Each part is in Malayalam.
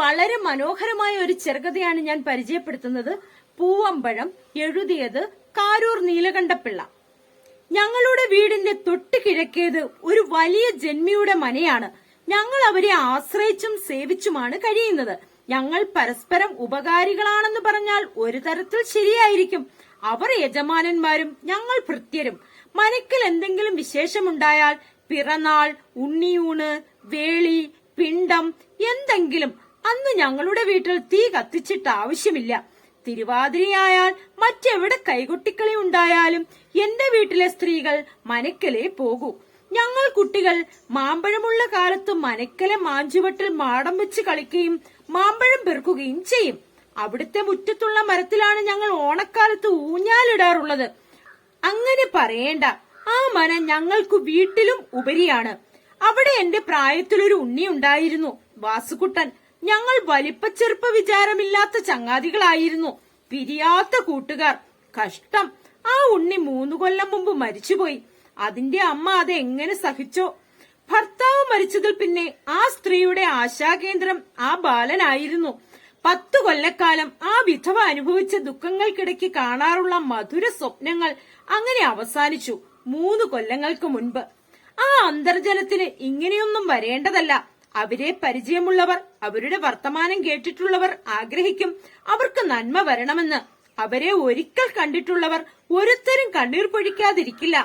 വളരെ മനോഹരമായ ഒരു ചെറുകഥയാണ് ഞാൻ പരിചയപ്പെടുത്തുന്നത്. പൂവമ്പഴം എഴുതിയത് കാരൂർ നീലകണ്ഠപ്പിള്ള. ഞങ്ങളുടെ വീടിന്റെ തൊട്ട് കിഴക്കേത് ഒരു വലിയ ജന്മിയുടെ മനയാണ്. ഞങ്ങൾ അവരെ ആശ്രയിച്ചും സേവിച്ചുമാണ് കഴിയുന്നത്. ഞങ്ങൾ പരസ്പരം ഉപകാരികളാണെന്ന് പറഞ്ഞാൽ ഒരു തരത്തിൽ ശരിയായിരിക്കും. അവർ യജമാനന്മാരും ഞങ്ങൾ ഭൃത്യരും. മനക്കിൽ എന്തെങ്കിലും വിശേഷമുണ്ടായാൽ പിറന്നാൾ ഉണ്ണിയൂണ് വേളി പിണ്ടം എന്തെങ്കിലും അന്ന് ഞങ്ങളുടെ വീട്ടിൽ തീ കത്തിച്ചിട്ട് ആവശ്യമില്ല. തിരുവാതിരയായാൽ മറ്റെവിടെ കൈകൊട്ടിക്കളി ഉണ്ടായാലും എന്റെ വീട്ടിലെ സ്ത്രീകൾ മനക്കലേ പോകൂ. ഞങ്ങൾ കുട്ടികൾ മാമ്പഴമുള്ള കാലത്ത് മനക്കലെ മാഞ്ചുവട്ടിൽ മാടം വെച്ച് കളിക്കുകയും മാമ്പഴം പെറുക്കുകയും ചെയ്യും. അവിടുത്തെ മുറ്റത്തുള്ള മരത്തിലാണ് ഞങ്ങൾ ഓണക്കാലത്ത് ഊഞ്ഞാലിടാറുള്ളത്. അങ്ങനെ പറയേണ്ട. ആ മന ഞങ്ങൾക്ക് വീട്ടിലും ഉപരിയാണ്. അവിടെ എന്റെ പ്രായത്തിലൊരു ഉണ്ണി ഉണ്ടായിരുന്നു. വാസുകുട്ടൻ ഞങ്ങൾ വലിപ്പച്ചെറുപ്പ വിചാരമില്ലാത്ത ചങ്ങാതികളായിരുന്നു. പിരിയാത്ത കൂട്ടുകാർ. കഷ്ടം. ആ ഉണ്ണി മൂന്നു കൊല്ലം മുമ്പ് മരിച്ചുപോയി. അതിന്റെ അമ്മ അത് എങ്ങനെ സഹിച്ചോ? ഭർത്താവ് മരിച്ചതിൽ പിന്നെ ആ സ്ത്രീയുടെ ആശാകേന്ദ്രം ആ ബാലനായിരുന്നു. പത്തു കൊല്ലക്കാലം ആ വിധവ അനുഭവിച്ച ദുഃഖങ്ങൾക്കിടയ്ക്ക് കാണാറുള്ള മധുര സ്വപ്നങ്ങൾ അങ്ങനെ അവസാനിച്ചു മൂന്ന് കൊല്ലങ്ങൾക്ക് മുൻപ്. ആ അന്തർജലത്തിന് ഇങ്ങനെയൊന്നും വരേണ്ടതല്ല. അവരെ പരിചയമുള്ളവർ അവരുടെ വർത്തമാനം കേട്ടിട്ടുള്ളവർ ആഗ്രഹിക്കും. അവർക്ക് നന്മ വരണമെന്ന് അവരെ ഒരിക്കൽ കണ്ടിട്ടുള്ളവർ ഒരുത്തരും കണ്ണീർ പൊഴിക്കാതിരിക്കില്ല.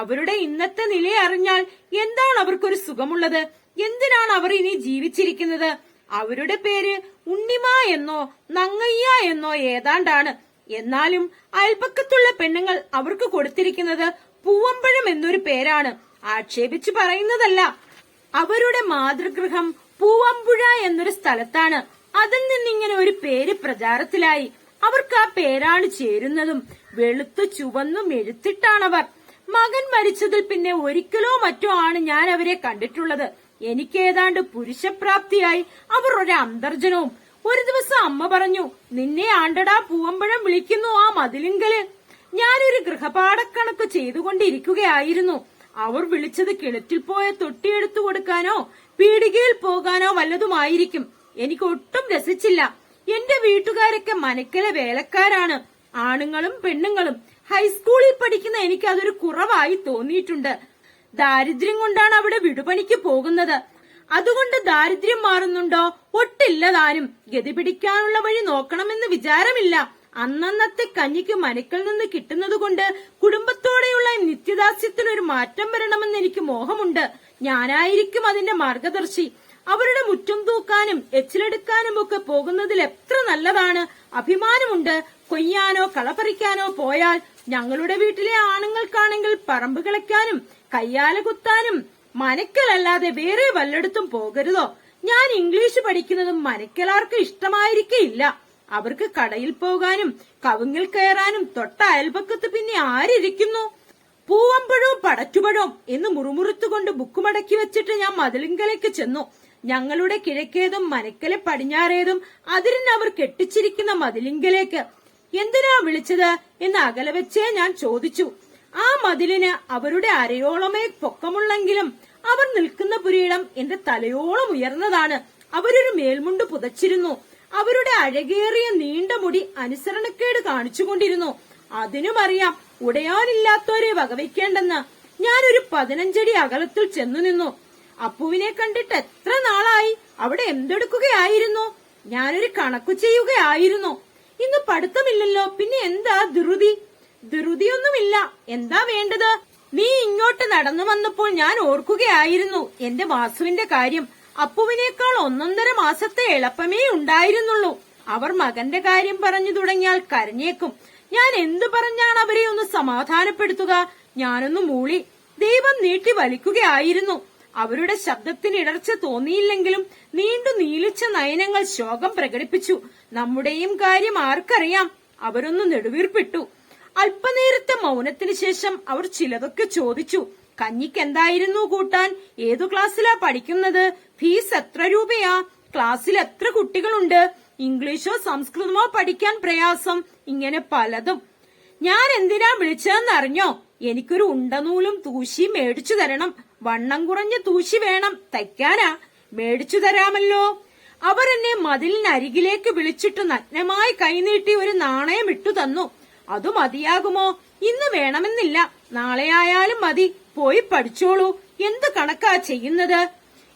അവരുടെ ഇന്നത്തെ നില അറിഞ്ഞാൽ എന്താണ് അവർക്കൊരു സുഖമുള്ളത്? എന്തിനാണ് അവർ ഇനി ജീവിച്ചിരിക്കുന്നത്? അവരുടെ പേര് ഉണ്ണിമ എന്നോ നങ്ങയ്യ എന്നോ ഏതാണ്ടാണ്. എന്നാലും അയൽപക്കത്തുള്ള പെണ്ണുങ്ങൾ അവർക്ക് കൊടുത്തിരിക്കുന്നത് പൂവമ്പഴം എന്നൊരു പേരാണ്. ആക്ഷേപിച്ചു പറയുന്നതല്ല അവരുടെ മാതൃഗൃഹം പൂവമ്പുഴ എന്നൊരു സ്ഥലത്താണ്. അതിൽ നിന്നിങ്ങനെ ഒരു പേര് പ്രചാരത്തിലായി. അവർക്ക് ആ പേരാണ് ചേരുന്നതും വെളുത്തു ചുവന്നും എഴുത്തിട്ടാണവർ. മകൻ മരിച്ചതിൽ പിന്നെ ഒരിക്കലോ മറ്റോ ആണ് ഞാൻ അവരെ കണ്ടിട്ടുള്ളത്. എനിക്കേതാണ്ട് പുരുഷപ്രാപ്തിയായി അവർ ഒരു അന്തർജനവും ഒരു ദിവസം അമ്മ പറഞ്ഞു നിന്നെ ആണ്ടടാ പൂവമ്പഴം വിളിക്കുന്നു ആ മതിലിങ്കൽ. ഞാനൊരു ഗൃഹപാഠക്കണക്ക് ചെയ്തുകൊണ്ടിരിക്കുകയായിരുന്നു. അവർ വിളിച്ചത് കിണറ്റിൽ പോയ തൊട്ടിയെടുത്തു കൊടുക്കാനോ പീടികയിൽ പോകാനോ വല്ലതുമായിരിക്കും. എനിക്ക് ഒട്ടും രസിച്ചില്ല. എന്റെ വീട്ടുകാരൊക്കെ മനക്കല വേലക്കാരാണ്. ആണുങ്ങളും പെണ്ണുങ്ങളും. ഹൈസ്കൂളിൽ പഠിക്കുന്ന എനിക്ക് അതൊരു കുറവായി തോന്നിയിട്ടുണ്ട്. ദാരിദ്ര്യം കൊണ്ടാണ് അവിടെ വിടുപണിക്ക് പോകുന്നത്. അതുകൊണ്ട് ദാരിദ്ര്യം മാറുന്നുണ്ടോ? ഒട്ടില്ല താനും. ഗതി പിടിക്കാനുള്ള വഴി നോക്കണമെന്ന് വിചാരമില്ല. അന്നന്നത്തെ കഞ്ഞിക്ക് മനുക്കൽ നിന്ന് കിട്ടുന്നത് കൊണ്ട് കുടുംബത്തോടെയുള്ള നിത്യദാസ്യത്തിനൊരു മാറ്റം വരണമെന്ന് എനിക്ക് മോഹമുണ്ട്. ഞാനായിരിക്കും അതിന്റെ മാർഗദർശി. അവരുടെ മുറ്റം തൂക്കാനും എച്ചിലെടുക്കാനും ഒക്കെ പോകുന്നതിൽ എത്ര നല്ലതാണ്. അഭിമാനമുണ്ട്. കൊയ്യാനോ കളപറിക്കാനോ പോയാൽ ഞങ്ങളുടെ വീട്ടിലെ ആണുങ്ങൾക്കാണെങ്കിൽ പറമ്പ് കിളയ്ക്കാനും കയ്യാല കുത്താനും മനക്കലല്ലാതെ വേറെ വല്ലയിടത്തും പോകരുതോ. ഞാൻ ഇംഗ്ലീഷ് പഠിക്കുന്നതും മനക്കലാർക്ക് ഇഷ്ടമായിരിക്കില്ല അവർക്ക് കടയിൽ പോകാനും കവുങ്ങിൽ കയറാനും തൊട്ട അയൽപക്കത്ത് പിന്നെ ആരിരിക്കുന്നു? പൂവമ്പഴവും പടറ്റുപഴവും എന്ന് മുറുമുറുത്തുകൊണ്ട് ബുക്ക് മടക്കി വെച്ചിട്ട് ഞാൻ മതിലിങ്കലേക്ക് ചെന്നു. ഞങ്ങളുടെ കിഴക്കേതും മനക്കലെ പടിഞ്ഞാറേതും അവർ കെട്ടിച്ചിരിക്കുന്ന മതിലിങ്കലേക്ക്. എന്തിനാ വിളിച്ചത് എന്ന് അകലെ വെച്ചേ ഞാൻ ചോദിച്ചു. ആ മതിലിന് അവരുടെ അരയോളമേ പൊക്കമുള്ളെങ്കിലും അവർ നിൽക്കുന്ന പുരയിടം എന്റെ തലയോളം ഉയർന്നതാണ്. അവരൊരു മേൽമുണ്ട് പുതച്ചിരുന്നു. അവരുടെ അഴകേറിയ നീണ്ട മുടി അനുസരണക്കേട് കാണിച്ചുകൊണ്ടിരുന്നു. അതിനുമറിയാം ഉടയാനില്ലാത്തവരെ വകവയ്ക്കേണ്ടെന്ന്. ഞാനൊരു പതിനഞ്ചടി അകലത്തിൽ ചെന്നു നിന്നു. അപ്പുവിനെ കണ്ടിട്ട് എത്ര നാളായി? അവിടെ എന്തെടുക്കുകയായിരുന്നു? ഞാനൊരു കണക്കു ചെയ്യുകയായിരുന്നു. ഇന്ന് പഠിത്തമില്ലല്ലോ പിന്നെ എന്താ ധൃതി? ധൃതിയൊന്നുമില്ല. എന്താ വേണ്ടത്? നീ ഇങ്ങോട്ട് നടന്നു വന്നപ്പോൾ ഞാൻ ഓർക്കുകയായിരുന്നു എന്റെ വാസുവിന്റെ കാര്യം. അപ്പുവിനേക്കാൾ ഒന്നൊന്നര മാസത്തെ എളുപ്പമേ ഉണ്ടായിരുന്നുള്ളൂ. അവർ മകന്റെ കാര്യം പറഞ്ഞു തുടങ്ങിയാൽ കരഞ്ഞേക്കും. ഞാൻ എന്തു പറഞ്ഞാണ് അവരെ ഒന്ന് സമാധാനപ്പെടുത്തുക? ഞാനൊന്ന് മൂളി. ദൈവം നീട്ടി വലിക്കുകയായിരുന്നു. അവരുടെ ശബ്ദത്തിന് ഇടർച്ച തോന്നിയില്ലെങ്കിലും നീണ്ടു നീലിച്ച നയനങ്ങൾ ശോകം പ്രകടിപ്പിച്ചു. നമ്മുടെയും കാര്യം ആർക്കറിയാം? അവരൊന്ന് നെടുവീർപ്പിട്ടു. അല്പനേരത്തെ മൗനത്തിന് ശേഷം അവർ ചിലതൊക്കെ ചോദിച്ചു. കഞ്ഞിക്ക് എന്തായിരുന്നു കൂട്ടാൻ? ഏതു ക്ലാസ്സിലാ പഠിക്കുന്നത്? ഫീസ് എത്ര രൂപയാ? ക്ലാസ്സിൽ എത്ര കുട്ടികളുണ്ട്? ഇംഗ്ലീഷോ സംസ്കൃതമോ പഠിക്കാൻ പ്രയാസം? ഇങ്ങനെ പലതും. ഞാൻ എന്തിനാ വിളിച്ചതെന്ന് അറിഞ്ഞോ എനിക്കൊരു ഉണ്ടനൂലും തൂശിയും മേടിച്ചു തരണം. വണ്ണം കുറഞ്ഞ തൂശി വേണം. തയ്ക്കാനാ. മേടിച്ചു തരാമല്ലോ. അവർ എന്നെ മതിലിനരികിലേക്ക് വിളിച്ചിട്ട് നഗ്നമായി കൈനീട്ടി ഒരു നാണയം ഇട്ടു തന്നു. അത് മതിയാകുമോ? ഇന്ന് വേണമെന്നില്ല. നാളെ ആയാലും മതി. പോയി പഠിച്ചോളൂ. എന്ത് കണക്കാ ചെയ്യുന്നത്?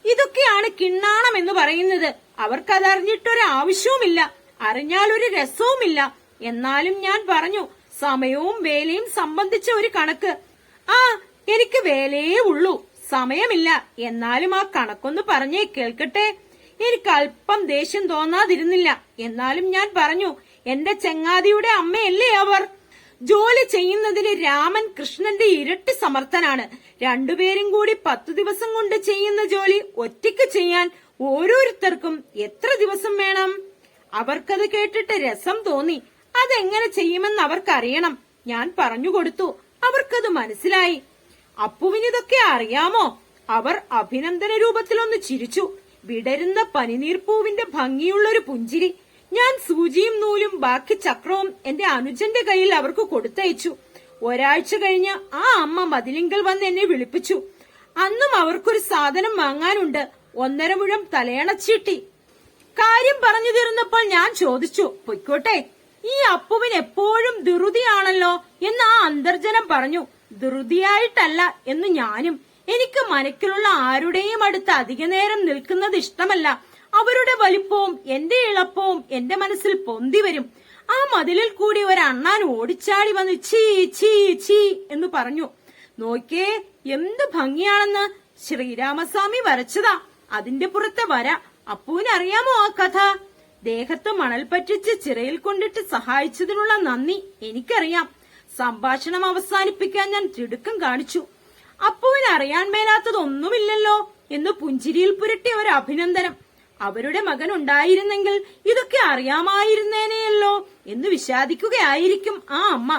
ഇതൊക്കെയാണ് കിണ്ണാണം എന്ന് പറയുന്നത്. അവർക്കതറിഞ്ഞിട്ടൊരു ആവശ്യവുമില്ല അറിഞ്ഞാൽ ഒരു രസവുമില്ല. എന്നാലും ഞാൻ പറഞ്ഞു സമയവും വേലയും സംബന്ധിച്ച ഒരു കണക്ക്. ആ എനിക്ക് വേലയേ ഉള്ളൂ. സമയമില്ല. എന്നാലും ആ കണക്കൊന്ന് പറഞ്ഞേ കേൾക്കട്ടെ. എനിക്ക് അല്പം ദേഷ്യം തോന്നാതിരുന്നില്ല. എന്നാലും ഞാൻ പറഞ്ഞു എന്റെ ചെങ്ങാതിയുടെ അമ്മയല്ലേ അവർ? ജോലി ചെയ്യുന്നതിന് രാമൻ കൃഷ്ണന്റെ ഇരട്ടി സമർത്ഥനാണ്. രണ്ടുപേരും കൂടി പത്തു ദിവസം കൊണ്ട് ചെയ്യുന്ന ജോലി ഒറ്റയ്ക്ക് ചെയ്യാൻ ഓരോരുത്തർക്കും എത്ര ദിവസം വേണം? അവർക്കത് കേട്ടിട്ട് രസം തോന്നി. അതെങ്ങനെ ചെയ്യുമെന്ന് അവർക്കറിയണം. ഞാൻ പറഞ്ഞു കൊടുത്തു. അവർക്കത് മനസ്സിലായി. അപ്പുവിനിതൊക്കെ അറിയാമോ? അവർ അഭിനന്ദന രൂപത്തിലൊന്ന് ചിരിച്ചു. വിടരുന്ന പനിനീർപ്പൂവിന്റെ ഭംഗിയുള്ളൊരു പുഞ്ചിരി. ഞാൻ സൂചിയും നൂലും ബാക്കി ചക്രവും എന്റെ അനുജന്റെ കയ്യിൽ അവർക്ക് കൊടുത്തയച്ചു. ഒരാഴ്ച കഴിഞ്ഞ് ആ അമ്മ മതിലിങ്കൽ വന്ന് എന്നെ വിളിപ്പിച്ചു. അന്നും അവർക്കൊരു സാധനം വാങ്ങാനുണ്ട്. ഒന്നര മുഴം തലയണച്ചീട്ടി. കാര്യം പറഞ്ഞു തീർന്നപ്പോൾ ഞാൻ ചോദിച്ചു പൊയ്ക്കോട്ടെ ഈ അപ്പുവിന് എപ്പോഴും ധൃതിയാണല്ലോ? എന്ന് ആ അന്തർജനം പറഞ്ഞു. ധൃതിയായിട്ടല്ല എന്ന് ഞാനും. എനിക്ക് മനക്കിലുള്ള ആരുടെയും അടുത്ത് അധിക നേരം നിൽക്കുന്നത് ഇഷ്ടമല്ല. അവരുടെ വലിപ്പവും എന്റെ ഇളപ്പവും എന്റെ മനസ്സിൽ പൊന്തി വരും. ആ മതിലിൽ കൂടി ഒരു അണ്ണാൻ ഓടിച്ചാടി വന്ന് ചീ ചീ ചീ എന്ന് പറഞ്ഞു. നോക്കേ എന്ത് ഭംഗിയാണെന്ന്. ശ്രീരാമസ്വാമി വരച്ചതാ. അതിന്റെ പുറത്തെ വര. അപ്പുവിന് അറിയാമോ ആ കഥ? ദേഹത്ത് മണൽ പറ്റിച്ച് ചിറയിൽ കൊണ്ടിട്ട് സഹായിച്ചതിനുള്ള നന്ദി എനിക്കറിയാം. സംഭാഷണം അവസാനിപ്പിക്കാൻ ഞാൻ തിടുക്കം കാണിച്ചു. അപ്പുവിന് അറിയാൻ മേലാത്തതൊന്നുമില്ലല്ലോ എന്ന് പുഞ്ചിരിയിൽ പുരട്ടിയ ഒരു അഭിനന്ദനം. അവരുടെ മകൻ ഉണ്ടായിരുന്നെങ്കിൽ ഇതൊക്കെ അറിയാമായിരുന്നേനെയല്ലോ എന്ന് വിഷാദിക്കുകയായിരിക്കും ആ അമ്മ.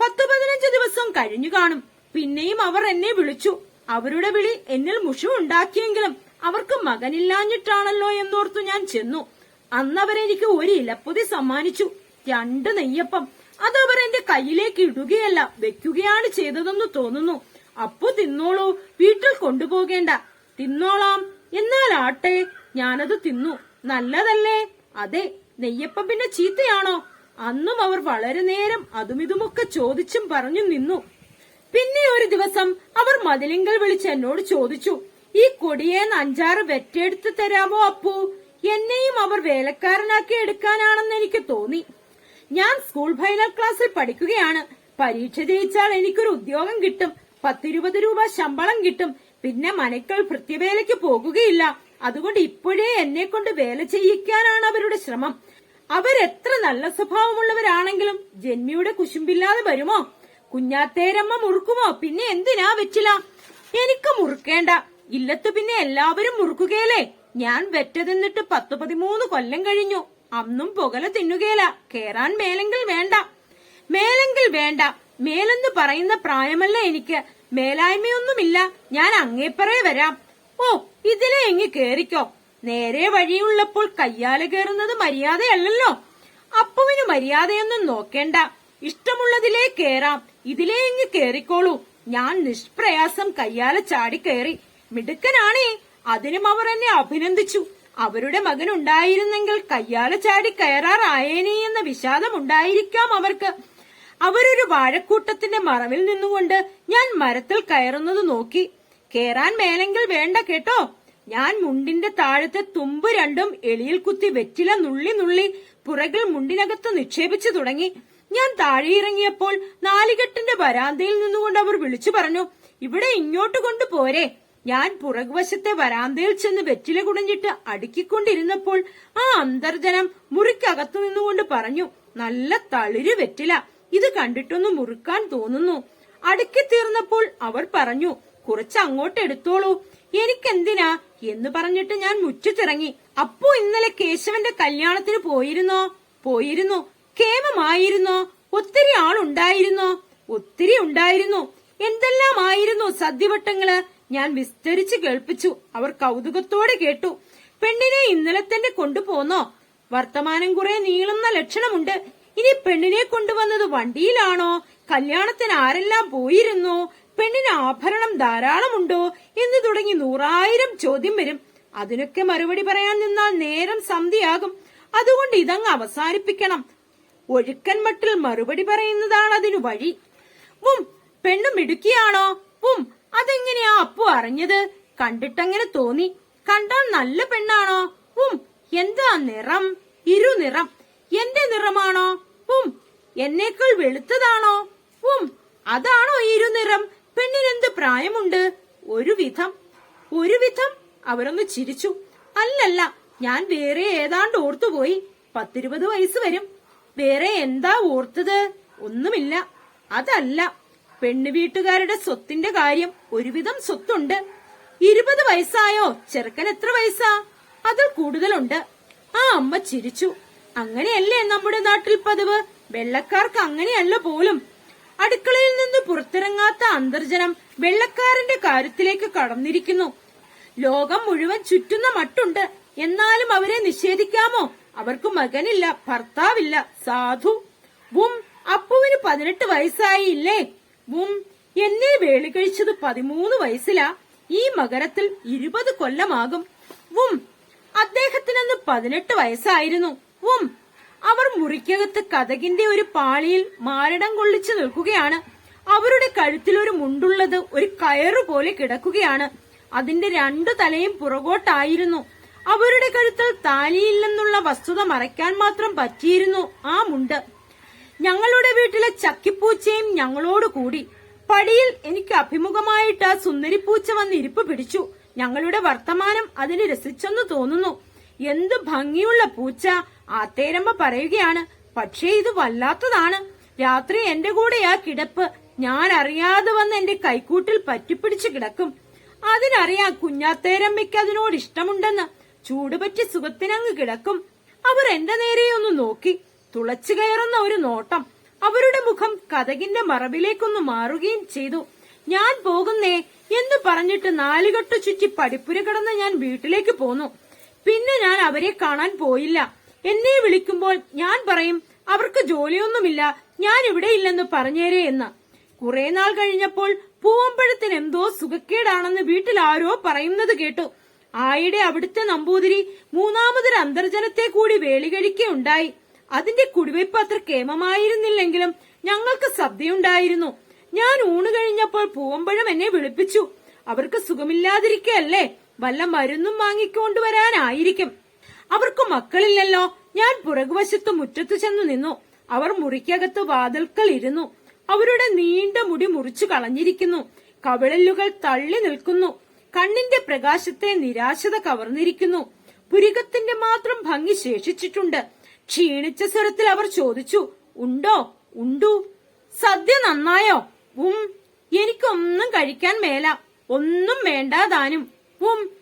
പത്തു പതിനഞ്ച് ദിവസം കഴിഞ്ഞു കാണും. പിന്നെയും അവർ എന്നെ വിളിച്ചു. അവരുടെ വിളി എന്നിൽ മുഷിവുണ്ടാക്കിയെങ്കിലും അവർക്ക് മകനില്ലാഞ്ഞിട്ടാണല്ലോ എന്നോർത്തു ഞാൻ ചെന്നു. അന്നവരെനിക്ക് ഒരു ഇലപ്പൊതി സമ്മാനിച്ചു. രണ്ട് നെയ്യപ്പം. അതവർ എന്റെ കയ്യിലേക്ക് ഇടുകയല്ല വെക്കുകയാണ് ചെയ്തതെന്ന് തോന്നുന്നു. അപ്പു തിന്നോളൂ വീട്ടിൽ കൊണ്ടുപോകേണ്ട. തിന്നോളാം എന്നാൽ ആട്ടെ ഞാനത് തിന്നു. നല്ലതല്ലേ? അതെ നെയ്യപ്പം പിന്നെ ചീത്തയാണോ? അന്നും അവർ വളരെ നേരം അതുമിതുമൊക്കെ ചോദിച്ചും പറഞ്ഞു നിന്നു. പിന്നെ ഒരു ദിവസം അവർ മതിലിങ്കൽ വിളിച്ച് എന്നോട് ചോദിച്ചു ഈ കൊടിയേന്ന് അഞ്ചാറ് വെറ്റെടുത്ത് തരാമോ അപ്പു? എന്നെയും അവർ വേലക്കാരനാക്കി എടുക്കാനാണെന്ന് എനിക്ക് തോന്നി. ഞാൻ സ്കൂൾ ഫൈനൽ ക്ലാസ്സിൽ പഠിക്കുകയാണ്. പരീക്ഷ ജയിച്ചാൽ എനിക്കൊരു ഉദ്യോഗം കിട്ടും. പത്തിരുപത് രൂപ ശമ്പളം കിട്ടും. പിന്നെ മനക്കൾ ഭൃത്യവേലയ്ക്ക് പോകുകയില്ല. അതുകൊണ്ട് ഇപ്പോഴേ എന്നെ കൊണ്ട് വേല ചെയ്യിക്കാനാണ് അവരുടെ ശ്രമം. അവരെത്ര നല്ല സ്വഭാവമുള്ളവരാണെങ്കിലും ജന്മിയുടെ കുശുമ്പില്ലാതെ വരുമോ? കുഞ്ഞാത്തേരമ്മ മുറുക്കുമോ? പിന്നെ എന്തിനാ വെച്ചില്ല എനിക്ക് മുറുക്കേണ്ട. ഇല്ലത്ത് പിന്നെ എല്ലാവരും മുറുക്കുകയല്ലേ ഞാൻ വെറ്റ തിന്നിട്ട് പത്തു പതിമൂന്ന് കൊല്ലം കഴിഞ്ഞു. അന്നും പുകല തിന്നുകയില്ല കേറാൻ മേലെങ്കിൽ വേണ്ട. മേലെങ്കിൽ വേണ്ട. മേലെന്ന് പറയുന്ന പ്രായമല്ല എനിക്ക്. മേലായ്മയൊന്നുമില്ല. ഞാൻ അങ്ങേപ്പറേ വരാം. ഓ ഇതിലെ എങ്ങി കേറിക്കോ. നേരെ വഴിയുള്ളപ്പോൾ കയ്യാല കയറുന്നത് മര്യാദയല്ലല്ലോ. അപ്പുവിന് മര്യാദയൊന്നും നോക്കേണ്ട. ഇഷ്ടമുള്ളതിലേ കേറാം. ഇതിലേ ഇങ്ങ് കേറിക്കോളൂ. ഞാൻ നിഷ്പ്രയാസം കയ്യാല ചാടി കയറി മിടുക്കനാണേ. അതിനും അവർ എന്നെ അഭിനന്ദിച്ചു. അവരുടെ മകൻ ഉണ്ടായിരുന്നെങ്കിൽ കയ്യാല ചാടി കയറാറായേനെ എന്ന വിഷാദം ഉണ്ടായിരിക്കാം അവർക്ക്. അവരൊരു വാഴക്കൂട്ടത്തിന്റെ മറവിൽ നിന്നുകൊണ്ട് ഞാൻ മരത്തിൽ കയറുന്നത് നോക്കി. കേറാൻ മേലെങ്കിൽ വേണ്ട കേട്ടോ. ഞാൻ മുണ്ടിന്റെ താഴത്തെ തുമ്പ് രണ്ടും എളിയിൽ കുത്തി വെറ്റില നുള്ളി നുള്ളി പുറകിൽ മുണ്ടിനകത്ത് നിക്ഷേപിച്ചു തുടങ്ങി. ഞാൻ താഴെ ഇറങ്ങിയപ്പോൾ നാലുകെട്ടിന്റെ വരാന്തയിൽ നിന്നുകൊണ്ട് അവർ വിളിച്ചു പറഞ്ഞു ഇവിടെ ഇങ്ങോട്ട് കൊണ്ടുപോരെ. ഞാൻ പുറകുവശത്തെ വരാന്തയിൽ ചെന്ന് വെറ്റില കുടഞ്ഞിട്ട് അടുക്കിക്കൊണ്ടിരുന്നപ്പോൾ ആ അന്തർജനം മുറിക്കകത്തു നിന്നുകൊണ്ട് പറഞ്ഞു നല്ല തളിര് വെറ്റില. ഇത് കണ്ടിട്ടൊന്ന് മുറുക്കാൻ തോന്നുന്നു. അടുക്കി തീർന്നപ്പോൾ അവർ പറഞ്ഞു കുറച്ച് അങ്ങോട്ട് എടുത്തോളൂ എനിക്കെന്തിനാ? എന്ന് പറഞ്ഞിട്ട് ഞാൻ മുറ്റത്തിറങ്ങി. അപ്പോ ഇന്നലെ കേശവന്റെ കല്യാണത്തിന് പോയിരുന്നോ? പോയിരുന്നു. കേമമായിരുന്നോ ഒത്തിരി ആളുണ്ടായിരുന്നോ? ഒത്തിരി ഉണ്ടായിരുന്നു. എന്തെല്ലാമായിരുന്നു സദ്യവട്ടങ്ങൾ? ഞാൻ വിസ്തരിച്ചു കേൾപ്പിച്ചു. അവർ കൗതുകത്തോടെ കേട്ടു. പെണ്ണിനെ ഇന്നലെ തന്നെ കൊണ്ടുപോന്നോ? വർത്തമാനം കുറെ നീളുന്ന ലക്ഷണമുണ്ട്. ഇനി പെണ്ണിനെ കൊണ്ടുവന്നത് വണ്ടിയിലാണോ? കല്യാണത്തിന് ആരെല്ലാം പോയിരുന്നോ? പെണ്ണിന് ആഭരണം ധാരാളമുണ്ടോ എന്ന് തുടങ്ങി നൂറായിരം ചോദ്യം വരും. അതിനൊക്കെ മറുപടി പറയാൻ നിന്നാൽ നേരം സന്ധിയാകും അതുകൊണ്ട് ഇതങ്ങ് അവസാനിപ്പിക്കണം. ഒഴുക്കൻ മട്ടിൽ മറുപടി പറയുന്നതാണ് അതിനു വഴി. ഉം പെണ്ണു മിടുക്കിയാണോ? ഉം അതെങ്ങനെയാ അപ്പു അറിഞ്ഞത്? കണ്ടിട്ടങ്ങനെ തോന്നി. കണ്ടാൽ നല്ല പെണ്ണാണോ? ഉം എന്താ നിറം? ഇരുനിറം എന്റെ നിറമാണോ? ഉം എന്നേക്കാൾ വെളുത്തതാണോ? ഉം അതാണോ ഇരുനിറം പെണ്ണിനെന്ത് പ്രായമുണ്ട്? ഒരു വിധം. ഒരു വിധം. അവരൊന്ന് ചിരിച്ചു. അല്ലല്ല ഞാൻ വേറെ ഏതാണ്ട് ഓർത്തുപോയി. പത്തിരുപത് വയസ്സ് വരും. വേറെ എന്താ ഓർത്തത്? ഒന്നുമില്ല. അതല്ല പെണ്ണ് വീട്ടുകാരുടെ സ്വത്തിന്റെ കാര്യം ഒരുവിധം സ്വത്തുണ്ട്. ഇരുപത് വയസ്സായോ? ചെറുക്കൻ എത്ര വയസ്സാ? അതിൽ കൂടുതലുണ്ട്. ആ അമ്മ ചിരിച്ചു. അങ്ങനെയല്ലേ നമ്മുടെ നാട്ടിൽ പതിവ്? വെള്ളക്കാർക്ക് അങ്ങനെയല്ല പോലും. അടുക്കളയിൽ നിന്ന് പുറത്തിറങ്ങാത്ത അന്തർജനം വെള്ളക്കാരന്റെ കാര്യത്തിലേക്ക് കടന്നിരിക്കുന്നു. ലോകം മുഴുവൻ ചുറ്റുന്ന മട്ടുണ്ട്. എന്നാലും അവരെ നിഷേധിക്കാമോ? അവർക്ക് മകനില്ല ഭർത്താവില്ല സാധു. ബും അപ്പുവിന് പതിനെട്ട് വയസ്സായി ഇല്ലേ വും എന്നെ വേളി കഴിച്ചത് പതിമൂന്ന് വയസ്സിലാ. ഈ മകരത്തിൽ ഇരുപത് കൊല്ലമാകും. വും അദ്ദേഹത്തിനന്ന് പതിനെട്ട് വയസ്സായിരുന്നു. വും അവർ മുറിക്കകത്ത് കഥകിന്റെ ഒരു പാളിയിൽ മാരടം കൊള്ളിച്ചു നിൽക്കുകയാണ്. അവരുടെ കഴുത്തിൽ ഒരു മുണ്ടുള്ളത് ഒരു കയറു പോലെ കിടക്കുകയാണ്. അതിന്റെ രണ്ടു തലയും പുറകോട്ടായിരുന്നു. അവരുടെ കഴുത്തിൽ താലിയില്ലെന്നുള്ള വസ്തുത മറയ്ക്കാൻ മാത്രം പറ്റിയിരുന്നു ആ മുണ്ട്. ഞങ്ങളുടെ വീട്ടിലെ ചക്കിപ്പൂച്ചയും ഞങ്ങളോട് കൂടി. പടിയിൽ എനിക്ക് അഭിമുഖമായിട്ട് സുന്ദരിപ്പൂച്ച വന്ന് ഇരിപ്പ് പിടിച്ചു. ഞങ്ങളുടെ വർത്തമാനം അതിന് രസിച്ചെന്ന് തോന്നുന്നു. എന്ത് ഭംഗിയുള്ള പൂച്ച. ആത്തേരമ്മ പറയുകയാണ് പക്ഷേ ഇത് വല്ലാത്തതാണ്. രാത്രി എന്റെ കൂടെയാ കിടപ്പ്. ഞാൻ അറിയാതെ വന്ന് എന്റെ കൈക്കൂട്ടിൽ പറ്റിപ്പിടിച്ച് കിടക്കും. അതിനറിയാം കുഞ്ഞാത്തേരമ്മയ്ക്ക് അതിനോട് ഇഷ്ടമുണ്ടെന്ന്. ചൂടുപറ്റി സുഖത്തിനങ്ങ് കിടക്കും. അവർ എന്റെ നേരെയൊന്ന് നോക്കി. തുളച്ചു കയറുന്ന ഒരു നോട്ടം. അവരുടെ മുഖം കഥകിന്റെ മറവിലേക്കൊന്ന് മാറുകയും ചെയ്തു. ഞാൻ പോകുന്നേ എന്ന് പറഞ്ഞിട്ട് നാലുകെട്ട് ചുറ്റി പടിപ്പുര കിടന്ന് ഞാൻ വീട്ടിലേക്ക് പോന്നു. പിന്നെ ഞാൻ അവരെ കാണാൻ പോയില്ല. എന്നെ വിളിക്കുമ്പോൾ ഞാൻ പറയും അവർക്ക് ജോലിയൊന്നുമില്ല ഞാൻ ഇവിടെ ഇല്ലെന്ന് പറഞ്ഞേരേ എന്ന്. കുറെ നാൾ കഴിഞ്ഞപ്പോൾ പൂവമ്പഴത്തിന് എന്തോ സുഖക്കേടാണെന്ന് വീട്ടിൽ ആരോ പറയുന്നത് കേട്ടു. ആയിടെ അവിടുത്തെ നമ്പൂതിരി മൂന്നാമതൊരു അന്തർജനത്തെ കൂടി വേളികഴിക്കുകയുണ്ടായി അതിന്റെ കുടിവയ്പ് അത്ര കേമമായിരുന്നില്ലെങ്കിലും ഞങ്ങൾക്ക് സദ്യയുണ്ടായിരുന്നു. ഞാൻ ഊണ് കഴിഞ്ഞപ്പോൾ പൂവമ്പഴം എന്നെ വിളിപ്പിച്ചു. അവർക്ക് സുഖമില്ലാതിരിക്കല്ലേ വല്ല മരുന്നും വാങ്ങിക്കൊണ്ടുവരാനായിരിക്കും അവർക്ക് മക്കളില്ലല്ലോ. ഞാൻ പുറകുവശത്ത് മുറ്റത്തു ചെന്നു നിന്നു. അവർ മുറിക്കകത്ത് വാതിൽക്കൽ ഇരുന്നു. അവരുടെ നീണ്ട മുടി മുറിച്ചു കളഞ്ഞിരിക്കുന്നു. കവിളല്ലുകൾ തള്ളി നിൽക്കുന്നു. കണ്ണിന്റെ പ്രകാശത്തെ നിരാശത കവർന്നിരിക്കുന്നു. പുരികത്തിന്റെ മാത്രം ഭംഗി ശേഷിച്ചിട്ടുണ്ട്. ക്ഷീണിച്ച സ്വരത്തിൽ അവർ ചോദിച്ചു ഉണ്ടോ? ഉണ്ടു. സദ്യ നന്നായോ? ഉം. എനിക്കൊന്നും കഴിക്കാൻ മേല. ഒന്നും വേണ്ടാതാനും ഉം.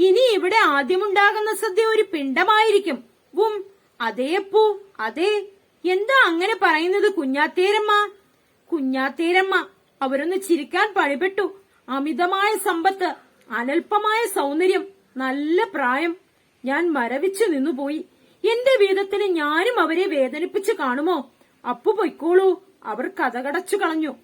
ഇനി ഇവിടെ ആദ്യമുണ്ടാകുന്ന സദ്യ ഒരു പിണ്ടമായിരിക്കും ഉം അതേ പൂ അതേ. എന്താ അങ്ങനെ പറയുന്നത് കുഞ്ഞാത്തേരമ്മ? കുഞ്ഞാത്തേരമ്മ അവരൊന്ന് ചിരിക്കാൻ പഴിപെട്ടു അമിതമായ സമ്പത്ത് അനൽപമായ സൗന്ദര്യം നല്ല പ്രായം. ഞാൻ മരവിച്ചു നിന്നുപോയി. എന്റെ വീതത്തിന് ഞാനും അവരെ വേദനിപ്പിച്ചു കാണുമോ? അപ്പു പൊയ്ക്കോളൂ. അവർ കഥകടച്ചു കളഞ്ഞു.